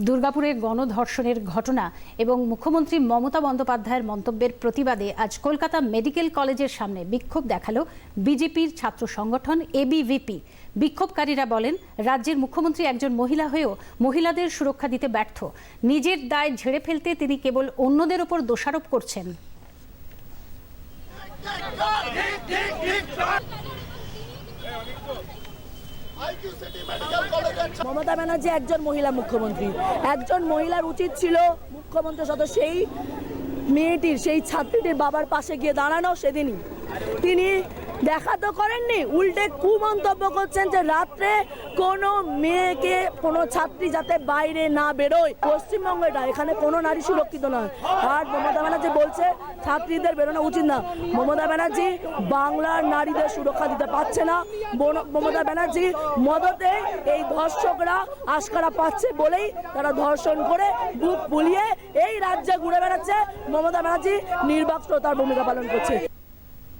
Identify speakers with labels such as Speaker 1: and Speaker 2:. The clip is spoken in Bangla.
Speaker 1: দুর্গাপুরে গণধর্ষণের ঘটনা এবং মুখ্যমন্ত্রী মমতা বন্দ্যোপাধ্যায়ের মন্তব্যের প্রতিবাদে আজ কলকাতা মেডিকেল কলেজের সামনে বিক্ষোভ দেখাল বিজেপির ছাত্র সংগঠন এবিভিপি। বিক্ষোভকারীরা বলেন, রাজ্যের মুখ্যমন্ত্রী একজন মহিলা হয়েও মহিলাদের সুরক্ষা দিতে ব্যর্থ। নিজের দায় ঝেড়ে ফেলতে তিনি কেবল অন্যদের ওপর দোষারোপ করছেন।
Speaker 2: মমতা ব্যানার্জি একজন মহিলা মুখ্যমন্ত্রী। একজন মহিলার উচিত ছিল মুখ্যমন্ত্রী সত সেই মেয়েটির, সেই ছাত্রীটির বাবার পাশে গিয়ে দাঁড়ানো সেদিনই। তিনি দেখা তো করেননি। উল্টে কুমন্তব্য করছেন যে রাত্রে কোনো মেয়েকে, কোনো ছাত্রী যাতে বাইরে না বেরোয়। পশ্চিমবঙ্গ এটা এখানে কোনো নারী সুরক্ষিত নয়। আর মমতা ব্যানার্জি বলছে, ছাত্রীদের বেরোনো উচিত না। মমতা ব্যানার্জি বাংলার নারীদের সুরক্ষা দিতে পারছে না। মমতা ব্যানার্জি মদতে এই ধর্ষকরা আশকারা পাচ্ছে বলেই তারা ধর্ষণ করে বুক ফুলিয়ে এই রাজ্যে ঘুরে বেড়াচ্ছে। মমতা ব্যানার্জি নির্বাক তার ভূমিকা পালন করছে।